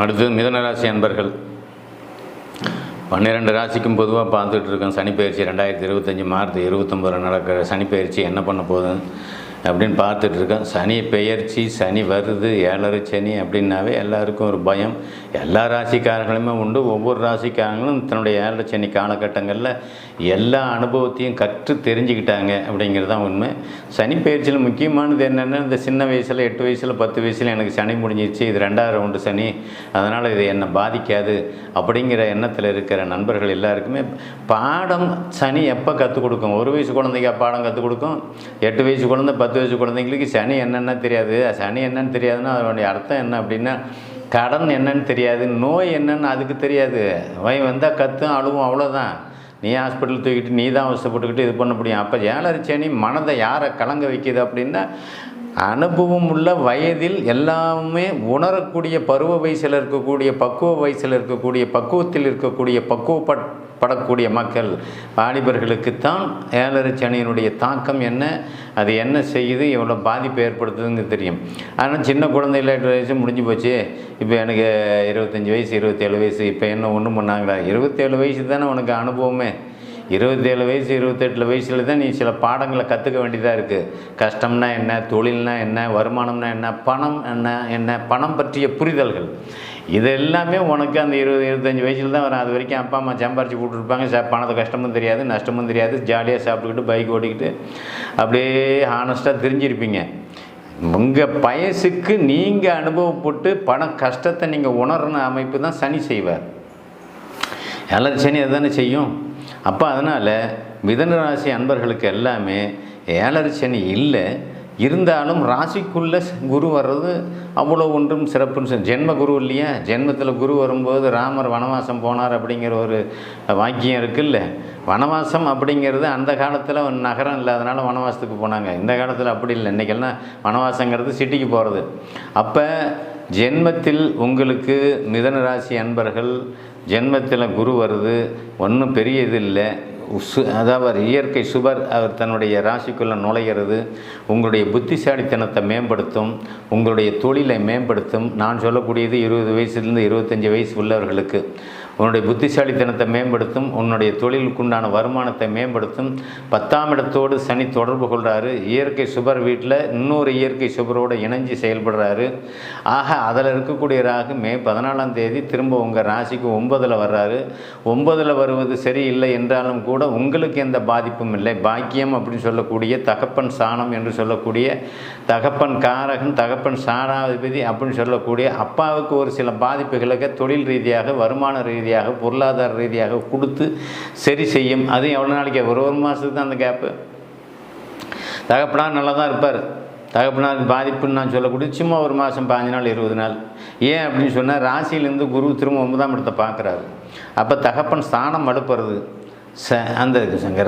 அடுத்தது மிதனராசி அன்பர்கள். பன்னிரெண்டு ராசிக்கும் பொதுவாக பார்த்துட்டு இருக்கோம் சனிப்பயிற்சி ரெண்டாயிரத்தி இருபத்தஞ்சி மார்ச் இருபத்தொம்பதில் நடக்கிற சனிப்பயிற்சி என்ன பண்ண போகுது அப்படின்னு பார்த்துட்டு இருக்கோம். சனி பெயர்ச்சி சனி வருது ஏழரை சனி அப்படின்னாவே எல்லாருக்கும் ஒரு பயம். எல்லா ராசிக்காரங்களுமே உண்டு. ஒவ்வொரு ராசிக்காரங்களும் தன்னுடைய ஏழரை சனி காலகட்டங்களில் எல்லா அனுபவத்தையும் கற்று தெரிஞ்சுக்கிட்டாங்க அப்படிங்கிறது தான் உண்மை. சனி பயிற்சியில் முக்கியமானது என்னென்னா இந்த சின்ன வயசில் எட்டு வயசில் பத்து வயசில் எனக்கு சனி முடிஞ்சிருச்சு. இது ரெண்டாவது ரவுண்டு சனி. அதனால் இது என்னை பாதிக்காது அப்படிங்கிற எண்ணத்தில் இருக்கிற நண்பர்கள் எல்லாருக்குமே பாடம் சனி எப்போ கற்றுக் கொடுக்கும்? ஒரு வயசு குழந்தைங்க பாடம் கற்றுக் கொடுக்கும். எட்டு வயசு குழந்தை பத்து வயசு குழந்தைங்களுக்கு சனி என்னென்ன தெரியாது. சனி என்னன்னு தெரியாதுன்னா அதனுடைய அர்த்தம் என்ன அப்படின்னா கடன் என்னன்னு தெரியாது நோய் என்னன்னு அதுக்கு தெரியாது. வயம் வந்தால் கத்தும் அழுவும் அவ்வளோதான் நீ ஹாஸ்பிட்டல் தூக்கிட்டு நீ தான் அவசப்பட்டுக்கிட்டு இது பண்ண முடியும். அப்போ ஏழரை சனி மனதை யாரை கலங்க வைக்கிது அப்படின்னா அனுபவம் உள்ள வயதில் எல்லாமே உணரக்கூடிய பருவ வயசில் இருக்கக்கூடிய பக்குவ வயசில் இருக்கக்கூடிய பக்குவத்தில் இருக்கக்கூடிய பக்குவப்பட் படக்கூடிய மக்கள் வாலிபர்களுக்குத்தான் ஏழரை சனியினுடைய தாக்கம் என்ன அது என்ன செய்யுது எவ்வளோ பாதிப்பு ஏற்படுத்துதுன்னு தெரியும். ஆனால் சின்ன குழந்தையில எட்டு வயசு முடிஞ்சு போச்சு. இப்போ எனக்கு இருபத்தஞ்சி வயசு இருபத்தேழு வயசு இப்போ என்ன ஒன்றும் பண்ணாங்களா? இருபத்தேழு வயசு தானே உனக்கு அனுபவமே. இருபத்தேழு வயசு இருபத்தெட்டு வயசில் தான் நீ சில பாடங்களை கற்றுக்க வேண்டியதாக இருக்குது கஷ்டம்னா என்ன தொழில்னா என்ன வருமானம்னா என்ன பணம் என்ன என்ன பணம் பற்றிய புரிதல்கள். இது எல்லாமே உனக்கு அந்த இருபது இருபத்தஞ்சி வயசில் தான் வரும். அது வரைக்கும் அப்பா அம்மா சம்பாரிச்சு கொடுத்துருப்பாங்க சா பணத்தை கஷ்டமும் தெரியாது நஷ்டமும் தெரியாது. ஜாலியாக சாப்பிட்டுக்கிட்டு பைக் ஓட்டிக்கிட்டு அப்படியே ஹானஸ்ட்டாக தெரிஞ்சிருப்பீங்க. உங்கள் வயசுக்கு நீங்கள் அனுபவப்பட்டு பண கஷ்டத்தை நீங்கள் உணர்ன அமைப்பு தான் சனி செய்வார். எல்லாரும் சனி அதுதானே செய்யும். அப்போ அதனால் மிதன ராசி அன்பர்களுக்கு எல்லாமே ஏழரை சனி இல்லை. இருந்தாலும் ராசிக்குள்ளே குரு வர்றது அவ்வளோ ஒன்றும் சிறப்புன்னு சொல்லி ஜென்ம குரு இல்லையா? ஜென்மத்தில் குரு வரும்போது ராமர் வனவாசம் போனார் அப்படிங்கிற ஒரு வாக்கியம் இருக்குல்ல? வனவாசம் அப்படிங்கிறது அந்த காலத்தில் நகரம் இல்லாதனால வனவாசத்துக்கு போனாங்க. இந்த காலத்தில் அப்படி இல்லை. இன்றைக்கெல்லாம் வனவாசங்கிறது சிட்டிக்கு போகிறது அப்போ ஜென்மத்தில் உங்களுக்கு மிதன ராசி அன்பர்கள் ஜென்மத்தில் குரு வருது ஒன்றும் பெரிய இது இல்லை. சு அதாவது இயற்கை சுபர் அவர் தன்னுடைய ராசிக்குள்ளே நுழைகிறது உங்களுடைய புத்திசாலித்தனத்தை மேம்படுத்தும் உங்களுடைய தொழிலை மேம்படுத்தும். நான் சொல்லக்கூடியது இருபது வயசுலேருந்து இருபத்தஞ்சி வயசு உள்ளவர்களுக்கு. உன்னுடைய புத்திசாலித்தனத்தை மேம்படுத்தும் உன்னுடைய தொழிலுக்குண்டான வருமானத்தை மேம்படுத்தும். பத்தாம் இடத்தோடு சனி தொடர்பு கொள்கிறாரு இயற்கை சுபர் வீட்டில் இன்னொரு இயற்கை சுபரோடு இணைஞ்சு செயல்படுறாரு. ஆக அதில் இருக்கக்கூடிய ராகு மே பதினாலாம் தேதி திரும்ப உங்கள் ராசிக்கு ஒன்பதில் வர்றாரு. ஒன்பதில் வருவது சரியில்லை என்றாலும் கூட உங்களுக்கு எந்த பாதிப்பும் இல்லை. பாக்கியம் அப்படின்னு சொல்லக்கூடிய தகப்பன் சாணம் என்று சொல்லக்கூடிய தகப்பன் காரகன் தகப்பன் சாணாதிபதி அப்படின்னு சொல்லக்கூடிய அப்பாவுக்கு ஒரு சில பாதிப்புகளுக்கு தொழில் ரீதியாக வருமான ரீதியாக பொருளாதார ரீதியாக கொடுத்து சரி செய்யும். அதுவும் எவ்வளோ நாளைக்கு? ஒரு ஒரு மாதத்துக்கு தான் அந்த கேப்பு தகப்பனார் நல்லா தான் இருப்பார். தகப்பனார் பாதிப்புன்னு நான் சொல்லக்கூடிய சும்மா ஒரு மாதம் பாஞ்சு நாள் இருபது நாள். ஏன் அப்படின்னு சொன்னால் ராசியிலேருந்து குரு திரும்ப ஒன்பதாம் இடத்தை பார்க்குறாரு. அப்போ தகப்பன் ஸ்தானம் அழுப்புறது ச அந்த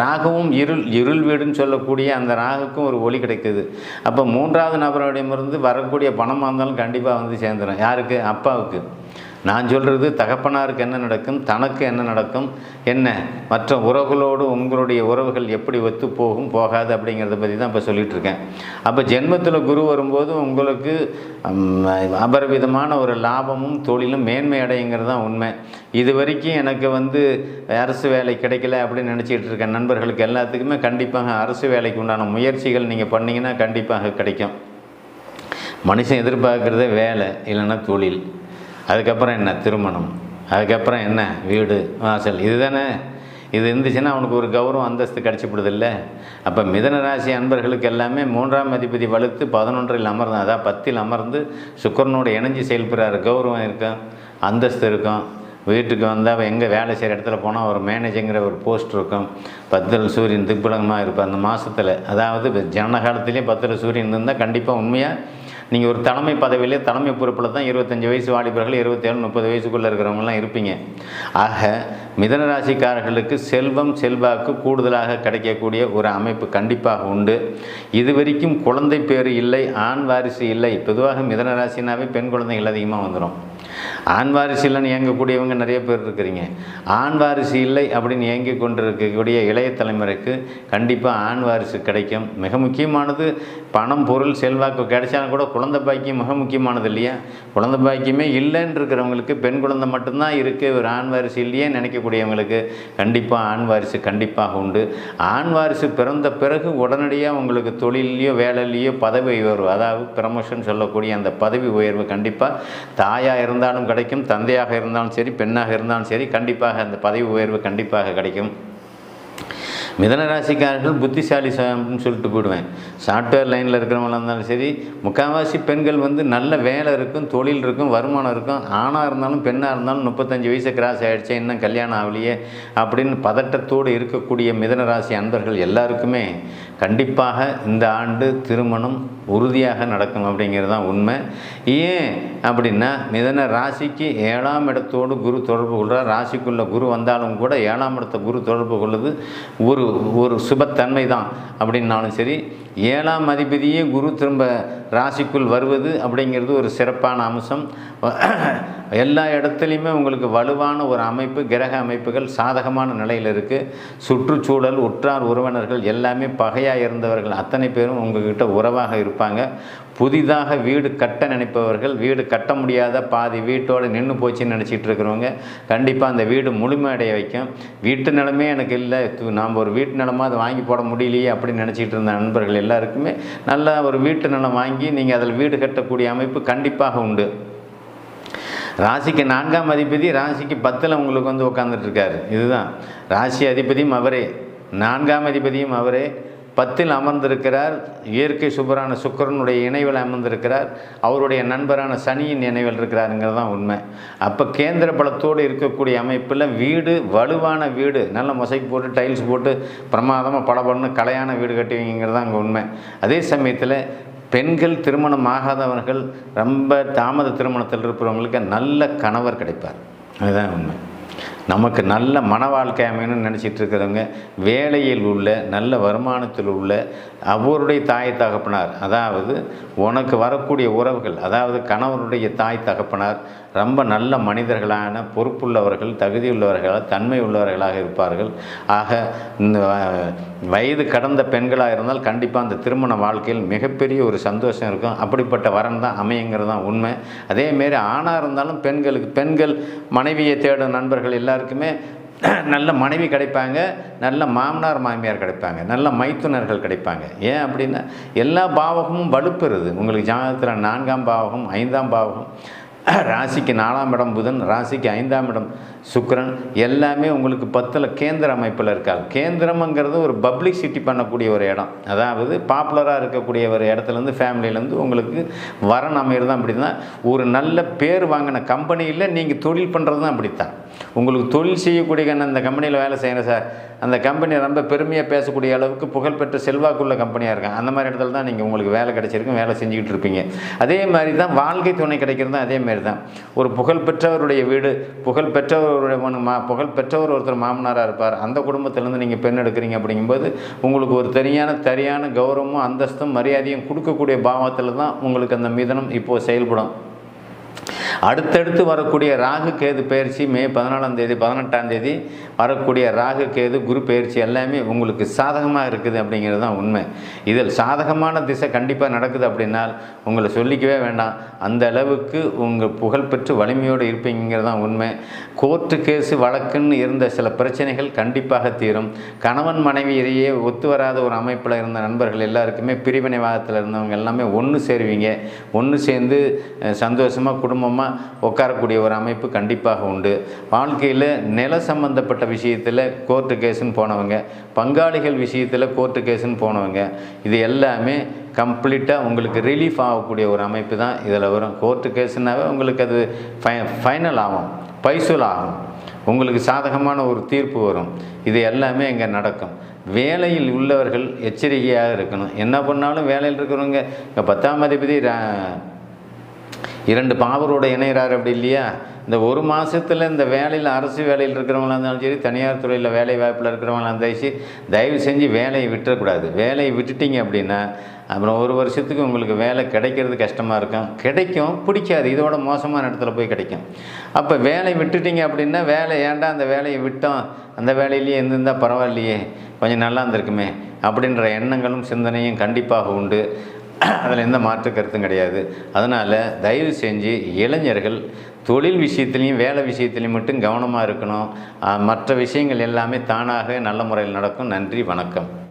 ராகவும் இருள் இருள் வீடுன்னு சொல்லக்கூடிய அந்த ராகுக்கும் ஒரு ஒளி கிடைக்குது. அப்போ மூன்றாவது நபரிடமிருந்து வரக்கூடிய பணமாக இருந்தாலும் கண்டிப்பாக வந்து சேர்ந்துடும் யாருக்கு? அப்பாவுக்கு. நான் சொல்கிறது தகப்பனாருக்கு என்ன நடக்கும் தனக்கு என்ன நடக்கும் என்ன? மற்ற உறவுகளோடு உங்களுடைய உறவுகள் எப்படி ஒத்து போகும் போகாது அப்படிங்கிறத பற்றி தான் இப்போ சொல்லிகிட்டு இருக்கேன் அப்போ ஜென்மத்தில் குரு வரும்போது உங்களுக்கு அபரவிதமான அபரிவிதமான ஒரு லாபமும் தொழிலும் மேன்மை அடையுங்கிறது தான் உண்மை. இது வரைக்கும் எனக்கு வந்து அரசு வேலை கிடைக்கல அப்படின்னு நினச்சிக்கிட்டு இருக்க நண்பர்களுக்கு எல்லாத்துக்குமே கண்டிப்பாக அரசு வேலைக்கு உண்டான முயற்சிகள் நீங்கள் பண்ணிங்கன்னா கண்டிப்பாக கிடைக்கும். மனுஷன் எதிர்பார்க்குறதே வேலை இல்லைன்னா தொழில். அதுக்கப்புறம் என்ன திருமணம்? அதுக்கப்புறம் என்ன வீடு வாசல்? இதுதானே? இது இருந்துச்சுன்னா அவனுக்கு ஒரு கௌரவம் அந்தஸ்து கிடச்சிப்படுதில்லை? அப்போ மிதன ராசி அன்பர்களுக்கு எல்லாமே மூன்றாம் அதிபதி வலுத்து பதினொன்றில் அமர்ந்து அதான் பத்தில் அமர்ந்து சுக்கரனோட இணைஞ்சு செயல்படுறாரு. கௌரவம் இருக்கும் அந்தஸ்து இருக்கும். வீட்டுக்கு வந்தால் எங்கே வேலை செய்கிற இடத்துல போனால் ஒரு மேனேஜருங்கிற ஒரு போஸ்ட் இருக்கும். பத்தில் சூரியன் திக்பலங்கமாக இருப்பார். அந்த மாதத்தில் அதாவது ஜனகாலத்துலேயும் காலத்திலே பத்தில் சூரியன் இருந்தால் கண்டிப்பாக உண்மையாக நீங்கள் ஒரு தலைமை பதவியிலே தலைமை பொறுப்பில் தான் இருபத்தஞ்சி வயசு வாலிபர்கள் இருபத்தேழு முப்பது வயசுக்குள்ளே இருக்கிறவங்கலாம் இருப்பீங்க. ஆக மிதன ராசிக்காரர்களுக்கு செல்வம் செல்வாக்கு கூடுதலாக கிடைக்கக்கூடிய ஒரு அமைப்பு கண்டிப்பாக உண்டு. இது வரைக்கும் குழந்தை பேர் இல்லை ஆண் வாரிசு இல்லை. பொதுவாக மிதன ராசினாவே பெண் குழந்தைகள் அதிகமாக வந்துடும் ஆண் வாரிசு இல்லைன்னு இயங்கக்கூடியவங்க நிறைய பேர் இருக்கிறீங்க. ஆண் வாரிசு இல்லை அப்படின்னு இயங்கி கொண்டிருக்கக்கூடிய இளைய தலைமுறைக்கு கண்டிப்பாக ஆண் வாரிசு கிடைக்கும். மிக முக்கியமானது பணம் பொருள் செல்வாக்கு கிடைச்சாலும் கூட குழந்தை பாக்கியம் மிக முக்கியமானது இல்லையா? குழந்தை பாக்கியமே இல்லைன்னு இருக்கிறவங்களுக்கு பெண் குழந்தை மட்டும்தான் இருக்குது ஒரு ஆண் வாரிசு இல்லையே நினைக்கக்கூடியவங்களுக்கு கண்டிப்பாக ஆண் வாரிசு கண்டிப்பாக உண்டு. ஆண் வாரிசு பிறந்த பிறகு உடனடியாக உங்களுக்கு தொழிலையோ வேலையிலையோ பதவி உயர்வு அதாவது ப்ரமோஷன் சொல்லக்கூடிய அந்த பதவி உயர்வு கண்டிப்பாக தாயாக இருந்தால் இருந்தாலும் கிடைக்கும். தந்தையாக இருந்தாலும் சரி பெண்ணாக இருந்தாலும் சரி கண்டிப்பாக அந்த பதவி உயர்வு கண்டிப்பாக கிடைக்கும். மிதன ராசிக்காரர்கள் புத்திசாலி அப்படின்னு சொல்லிட்டு போயிடுவேன். சாஃப்ட்வேர் லைனில் இருக்கிறவங்களா இருந்தாலும் சரி முக்கால்வாசி பெண்கள் வந்து நல்ல வேலை இருக்கும் தொழில் இருக்கும் வருமானம் இருக்கும். ஆணாக இருந்தாலும் பெண்ணாக இருந்தாலும் முப்பத்தஞ்சு வயசு கிராஸ் ஆகிடுச்சு இன்னும் கல்யாணம் ஆகலையே அப்படின்னு பதட்டத்தோடு இருக்கக்கூடிய மிதன ராசி அன்பர்கள் எல்லாருக்குமே கண்டிப்பாக இந்த ஆண்டு திருமணம் உறுதியாக நடக்கும் அப்படிங்கிறது தான் உண்மை. ஏன் அப்படின்னா மிதன ராசிக்கு ஏழாம் இடத்தோடு குரு தொடர்பு கொள்கிறார் ராசிக்குள்ளே குரு வந்தாலும் கூட ஏழாம் இடத்த குரு தொடர்பு கொள்ளுது. ஒரு ஒரு சுபத்தன்மை தான் அப்படின்னாலும் சரி ஏழாம் அதிபதியே குரு திரும்ப ராசிக்குள் வருவது அப்படிங்கிறது ஒரு சிறப்பான அம்சம். எல்லா இடத்துலையுமே உங்களுக்கு வலுவான ஒரு அமைப்பு கிரக அமைப்புகள் சாதகமான நிலையில் இருக்குது சுற்றுச்சூழல் உற்றார் உறவினர்கள் எல்லாமே பகையாக இருந்தவர்கள் அத்தனை பேரும் உங்ககிட்ட உறவாக இருப்பாங்க. புதிதாக வீடு கட்ட நினைப்பவர்கள் வீடு கட்ட முடியாத பாதி வீட்டோடு நின்று போச்சுன்னு நினச்சிட்டு இருக்கிறவங்க கண்டிப்பாக அந்த வீடு முழுமையடைய வைக்கும். வீட்டு நிலமே எனக்கு இல்லை. நாம் ஒரு வீட்டு நிலமாக அதை வாங்கி போட முடியலையே அப்படின்னு நினச்சிட்டு இருந்த நண்பர்கள் எல்லாருக்குமே நல்ல ஒரு வீட்டு நிலம் வாங்கி நீங்கள் அதில் வீடு கட்டக்கூடிய அமைப்பு கண்டிப்பாக உண்டு. ராசிக்கு நான்காம் அதிபதி ராசிக்கு பத்தில் உங்களுக்கு வந்து உட்காந்துட்டு இருக்காரு. இதுதான். ராசி அதிபதியும் அவரே. நான்காம் அதிபதியும் அவரே. பத்தில் அமர்ந்திருக்கிறார். இயற்கை சுபரான சுக்கிரனுடைய இணைவில் அமர்ந்திருக்கிறார். அவருடைய நண்பரான சனியின் இணைவில் இருக்கிறாருங்கிறது தான் உண்மை. அப்போ கேந்திர பலத்தோடு இருக்கக்கூடிய அமைப்பில் வீடு வலுவான வீடு நல்ல மொசைக்கு போட்டு டைல்ஸ் போட்டு பிரமாதமாக பளபளன்னு கலையான வீடு கட்டுவீங்கிறது தான் அங்கே உண்மை. அதே சமயத்தில் பெண்கள் திருமணம் ஆகாதவர்கள் ரொம்ப தாமத திருமணத்தில் இருப்பவங்களுக்கு நல்ல கணவர் கிடைப்பார். அதுதான் உண்மை. நமக்கு நல்ல மன வாழ்க்கை அமையணும்னு நினச்சிட்டு இருக்கிறவங்க வேலையில் உள்ள நல்ல வருமானத்தில் உள்ள அவருடைய தாய் தகப்பனார் அதாவது உனக்கு வரக்கூடிய உறவுகள் அதாவது கணவருடைய தாய் தகப்பனார் ரொம்ப நல்ல மனிதர்களான பொறுப்புள்ளவர்கள் தகுதியுள்ளவர்களாக தன்மை உள்ளவர்களாக இருப்பார்கள். ஆக இந்த வயது கடந்த பெண்களாக இருந்தால் கண்டிப்பாக அந்த திருமண வாழ்க்கையில் மிகப்பெரிய ஒரு சந்தோஷம் இருக்கும். அப்படிப்பட்ட வரன் தான் அமையுங்கிறது தான் உண்மை. அதேமாரி ஆணாக இருந்தாலும் பெண்களுக்கு பெண்கள் மனைவியை தேடும் நண்பர்கள் எல்லாருக்குமே நல்ல மனைவி கிடைப்பாங்க நல்ல மாமனார் மாமியார் கிடைப்பாங்க நல்ல மைத்துனர்கள் கிடைப்பாங்க. ஏன் அப்படின்னா எல்லா பாவகமும் வலுப்பெறுது. உங்களுக்கு ஜாதகத்தில் நான்காம் பாவகம் ஐந்தாம் பாவகம் ராசிக்கு நாலாம் இடம் புதன் ராசிக்கு ஐந்தாம் இடம் சுக்கரன் எல்லாமே உங்களுக்கு பத்தில் கேந்திர அமைப்பில் இருக்காது. கேந்திரம்ங்கிறது ஒரு பப்ளிசிட்டி பண்ணக்கூடிய ஒரு இடம். அதாவது பாப்புலராக இருக்கக்கூடிய ஒரு இடத்துலேருந்து ஃபேமிலியிலேருந்து உங்களுக்கு வரன் அமையிறது தான் அப்படி தான் ஒரு நல்ல பேர் வாங்கின கம்பெனியில் நீங்கள் தொழில் பண்ணுறது தான் அப்படித்தான். உங்களுக்கு தொழில் செய்யக்கூடிய அந்த கம்பெனியில் வேலை செய்கிறேன் சார் அந்த கம்பெனி ரொம்ப பெருமையாக பேசக்கூடிய அளவுக்கு புகழ்பெற்ற செல்வாக்குள்ள கம்பெனியாக இருக்கும் அந்த மாதிரி இடத்துல தான் நீங்கள் உங்களுக்கு வேலை கிடைச்சிருக்கும் வேலை செஞ்சுக்கிட்டு இருப்பீங்க. அதே மாதிரி தான் வாழ்க்கை துணை கிடைக்கிறதும் அதே மாதிரி தான். ஒரு புகழ்பெற்றவருடைய வீடு புகழ்பெற்றவருடைய மனு- மா புகழ்பெற்றவர் ஒருத்தர் மாமனாராக இருப்பார். அந்த குடும்பத்திலேருந்து நீங்கள் பெண் எடுக்கிறீங்க அப்படிங்கும்போது உங்களுக்கு ஒரு தனியான சரியான கௌரவமும் அந்தஸ்தும் மரியாதையும் கொடுக்கக்கூடிய பாவத்தில் தான் உங்களுக்கு அந்த மிதனம் இப்போது செயல்படும். அடுத்தடுத்து வரக்கூடிய ராகு கேது பயிற்சி மே பதினாலாம் தேதி பதினெட்டாம் தேதி வரக்கூடிய ராகு கேது குரு பயிற்சி எல்லாமே உங்களுக்கு சாதகமாக இருக்குது அப்படிங்கிறது தான் உண்மை. இதில் சாதகமான திசை கண்டிப்பாக நடக்குது அப்படின்னால் உங்களை சொல்லிக்கவே வேண்டாம். அந்த அளவுக்கு உங்கள் புகழ்பெற்று வலிமையோடு இருப்பீங்கிறது தான் உண்மை. கோர்ட்டு கேஸு வழக்குன்னு இருந்த சில பிரச்சனைகள் கண்டிப்பாக தீரும். கணவன் மனைவியிலேயே ஒத்து வராத ஒரு அமைப்பில் இருந்த நண்பர்கள் எல்லாருக்குமே பிரிவினைவாதத்தில் இருந்தவங்க எல்லாமே ஒன்று சேருவீங்க. ஒன்று சேர்ந்து சந்தோஷமாக குடும்பமாக உட்காரக்கூடிய ஒரு அமைப்பு கண்டிப்பாக உண்டு. வாழ்க்கையில் நில சம்பந்தப்பட்ட விஷயத்தில் கோர்ட்டு கேஸுன்னு போனவங்க பங்காளிகள் விஷயத்தில் கோர்ட்டு கேஸுன்னு போனவங்க இது எல்லாமே கம்ப்ளீட்டாக உங்களுக்கு ரிலீஃப் ஆகக்கூடிய ஒரு அமைப்பு தான் இதில் வரும். கோர்ட்டு கேஸுனாவே உங்களுக்கு அது ஃபை ஃபைனல் ஆகும் பைசூல் ஆகும். உங்களுக்கு சாதகமான ஒரு தீர்ப்பு வரும். இது எல்லாமே இங்கே நடக்கும். வேலையில் உள்ளவர்கள் எச்சரிக்கையாக இருக்கணும். என்ன பண்ணாலும் வேலையில் இருக்கிறவங்க இங்கே பத்தாம் அதிபதி ரா- இரண்டு பாவரோட இணைகிறார் அப்படி இல்லையா? இந்த ஒரு மாதத்தில் இந்த வேலையில் அரசு வேலையில் இருக்கிறவங்களா இருந்தாலும் சரி தனியார் துறையில் வேலை வாய்ப்பில் இருக்கிறவங்களா இருந்தாலும் சரி தயவு செஞ்சு வேலையை விட்டுறக்கூடாது. வேலையை விட்டுட்டீங்க அப்படின்னா அப்புறம் ஒரு வருஷத்துக்கு உங்களுக்கு வேலை கிடைக்கிறது கஷ்டமாக இருக்கும். கிடைக்கும் பிடிக்காது. இதோட மோசமான இடத்துல போய் கிடைக்கும். அப்போ வேலை விட்டுட்டீங்க அப்படின்னா வேலை ஏன்டா அந்த வேலையை விட்டோம்? அந்த வேலையிலேயே இருந்திருந்தால் பரவாயில்லையே. கொஞ்சம் நல்லா இருந்திருக்குமே. அப்படின்ற எண்ணங்களும் சிந்தனையும் கண்டிப்பாக உண்டு. அதில் எந்த மாற்று கருத்தும் கிடையாது. அதனால் தயவு செஞ்சு இளைஞர்கள் தொழில் விஷயத்துலையும் வேலை விஷயத்துலையும் மட்டும் கவனமாக இருக்கணும். மற்ற விஷயங்கள் எல்லாமே தானாக நல்ல முறையில் நடக்கும். நன்றி வணக்கம்.